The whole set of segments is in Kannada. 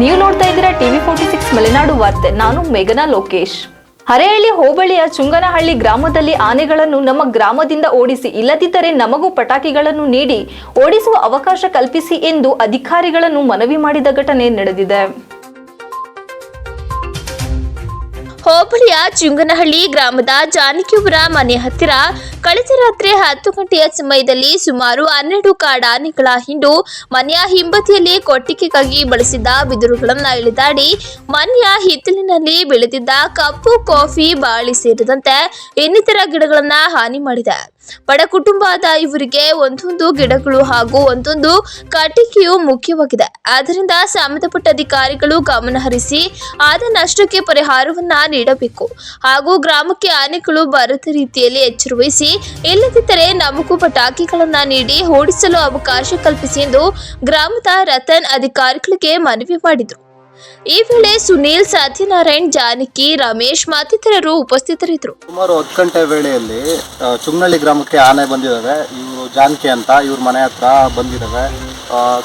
ನೀವು ನೋಡ್ತಾ ಇದ್ದೀರಾ ಟಿವಿ ಫೋರ್ಟಿ ಸಿಕ್ಸ್ ಮಲೆನಾಡು ವಾರ್ತೆ. ನಾನು ಮೇಘನಾ ಲೋಕೇಶ್. ಹರೆಹಳ್ಳಿ ಹೋಬಳಿಯ ಚುಂಗನಹಳ್ಳಿ ಗ್ರಾಮದಲ್ಲಿ ಆನೆಗಳನ್ನು ನಮ್ಮ ಗ್ರಾಮದಿಂದ ಓಡಿಸಿ ಇಲ್ಲದಿದ್ದರೆ ನಮಗೂ ಪಟಾಕಿಗಳನ್ನು ನೀಡಿ ಓಡಿಸುವ ಅವಕಾಶ ಕಲ್ಪಿಸಿ ಎಂದು ಅಧಿಕಾರಿಗಳನ್ನು ಮನವಿ ಮಾಡಿದ ಘಟನೆ ನಡೆದಿದೆ. ಹೋಬಳಿಯ ಚುಂಗನಹಳ್ಳಿ ಗ್ರಾಮದ ಜಾನಕಿಯವರ ಮನೆ ಹತ್ತಿರ ಕಳೆದ ರಾತ್ರಿ ಹತ್ತು ಗಂಟೆಯ ಸಮಯದಲ್ಲಿ ಸುಮಾರು ಹನ್ನೆರಡು ಕಾಡಾನೆಗಳ ಹಿಂಡು ಮನೆಯ ಹಿಂಬದಿಯಲ್ಲಿ ಕೊಟ್ಟಿಗೆಗಾಗಿ ಬಳಸಿದ್ದ ಬಿದಿರುಗಳನ್ನ ಇಳಿದಾಡಿ ಮನೆಯ ಹಿತ್ತಲಿನಲ್ಲಿ ಬೆಳೆದಿದ್ದ ಕಪ್ಪು ಕಾಫಿ, ಬಾಳಿ ಸೇರಿದಂತೆ ಇನ್ನಿತರ ಗಿಡಗಳನ್ನ ಹಾನಿ ಮಾಡಿದೆ. ಬಡ ಕುಟುಂಬದ ಇವರಿಗೆ ಒಂದೊಂದು ಗಿಡಗಳು ಹಾಗೂ ಒಂದೊಂದು ಕಟಿಕೆಯು ಮುಖ್ಯವಾಗಿದೆ. ಆದ್ದರಿಂದ ಸಂಬಂಧಪಟ್ಟ ಅಧಿಕಾರಿಗಳು ಗಮನ ಹರಿಸಿ ಆದ ನಷ್ಟಕ್ಕೆ ಪರಿಹಾರವನ್ನ ನೀಡಬೇಕು. ಹಾಗೂ ಗ್ರಾಮಕ್ಕೆ ಆನೆಗಳು ಬರದ ರೀತಿಯಲ್ಲಿ ಎಚ್ಚರ ವಹಿಸಿ ಇಲ್ಲದಿದ್ದರೆ ನಮಗೂ ಪಟಾಕಿಗಳನ್ನ ನೀಡಿ ಓಡಿಸಲು ಅವಕಾಶ ಕಲ್ಪಿಸಿ ಎಂದು ಗ್ರಾಮದ ರತನ್ ಅಧಿಕಾರಿಗಳಿಗೆ ಮನವಿ ಮಾಡಿದರು. ಈ ವೇಳೆ ಸುನೀಲ್ ಸತ್ಯನಾರಾಯಣ್ ಜಾನಕಿ ರಮೇಶ್ ಮತ್ತಿತರರು ಉಪಸ್ಥಿತರಿದ್ದರು. ಸುಮಾರು ಹತ್ತು ಗಂಟೆ ವೇಳೆಯಲ್ಲಿ ಆ, ಗ್ರಾಮಕ್ಕೆ ಆನೆ ಬಂದಿದ್ದಾವೆ. ಇವರು ಜಾನಕಿ ಅಂತ ಇವ್ರ ಮನೆ ಹತ್ರ ಬಂದಿದ್ದಾವೆ.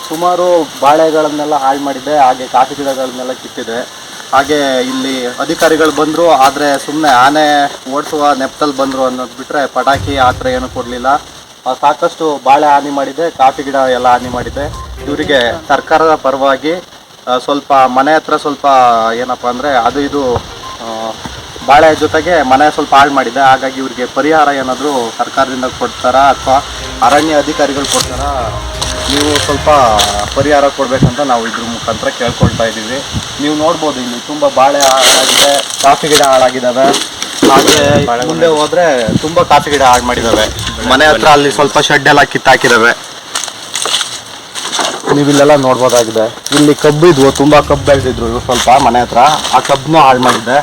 ಸುಮಾರು ಬಾಳೆಗಳನ್ನೆಲ್ಲ ಹಾಳು ಮಾಡಿದೆ ಹಾಗೆ ಕಾಫಿ ಗಿಡಗಳನ್ನೆಲ್ಲ ಕಿತ್ತಿದೆ. ಹಾಗೆ ಇಲ್ಲಿ ಅಧಿಕಾರಿಗಳು ಬಂದರು ಆದರೆ ಸುಮ್ಮನೆ ಆನೆ ಓಡಿಸುವ ನೆಪದಲ್ಲಿ ಬಂದರು ಅನ್ನೋದು ಬಿಟ್ಟರೆ ಪಟಾಕಿ ಆ ಥರ ಏನೂ ಕೊಡಲಿಲ್ಲ. ಸಾಕಷ್ಟು ಬಾಳೆ ಹಾನಿ ಮಾಡಿದೆ ಕಾಫಿ ಗಿಡ ಎಲ್ಲ ಹಾನಿ ಮಾಡಿದೆ. ಇವರಿಗೆ ಸರ್ಕಾರದ ಪರವಾಗಿ ಸ್ವಲ್ಪ ಮನೆ ಹತ್ರ ಸ್ವಲ್ಪ ಏನಪ್ಪ ಅಂದರೆ ಅದು ಇದು ಬಾಳೆ ಜೊತೆಗೆ ಮನೆ ಸ್ವಲ್ಪ ಹಾಳು ಮಾಡಿದೆ. ಹಾಗಾಗಿ ಇವರಿಗೆ ಪರಿಹಾರ ಏನಾದರೂ ಸರ್ಕಾರದಿಂದ ಕೊಡ್ತಾರಾ ಅಥವಾ ಅರಣ್ಯ ಅಧಿಕಾರಿಗಳು ಕೊಡ್ತಾರಾ? ನೀವು ಸ್ವಲ್ಪ ಪರಿಹಾರ ಕೊಡಬೇಕಂತ ನಾವು ಇದ್ರ ಮುಖಾಂತರ ಕೇಳ್ಕೊಳ್ತಾ ಇದ್ದೀವಿ. ನೀವು ನೋಡ್ಬೋದು ಇಲ್ಲಿ ತುಂಬ ಬಾಳೆ ಹಾಳಾಗಿದೆ, ಕಾಫಿ ಗಿಡ ಹಾಳಾಗಿದ್ದಾವೆ ಹಾಗೆ ಮುಂದೆ ಹೋದರೆ ತುಂಬ ಕಾಫಿ ಗಿಡ ಹಾಳು ಮಾಡಿದ್ದಾವೆ ಮನೆ ಹತ್ರ ಅಲ್ಲಿ ಸ್ವಲ್ಪ ಶೆಡ್ ಎಲ್ಲ ಕಿತ್ತಾಕಿದ್ದಾವೆ ನೀವು ಇಲ್ಲೆಲ್ಲ ನೋಡ್ಬೋದಾಗಿದೆ. ಇಲ್ಲಿ ಕಬ್ಬು ಇದ್ವು, ತುಂಬಾ ಕಬ್ಬು ಬೆಳೆದಿದ್ರು ಸ್ವಲ್ಪ ಮನೆ ಹತ್ರ. ಆ ಕಬ್ಬನ್ನು ಹಾಳು ಮಾಡಿದ್ದೆ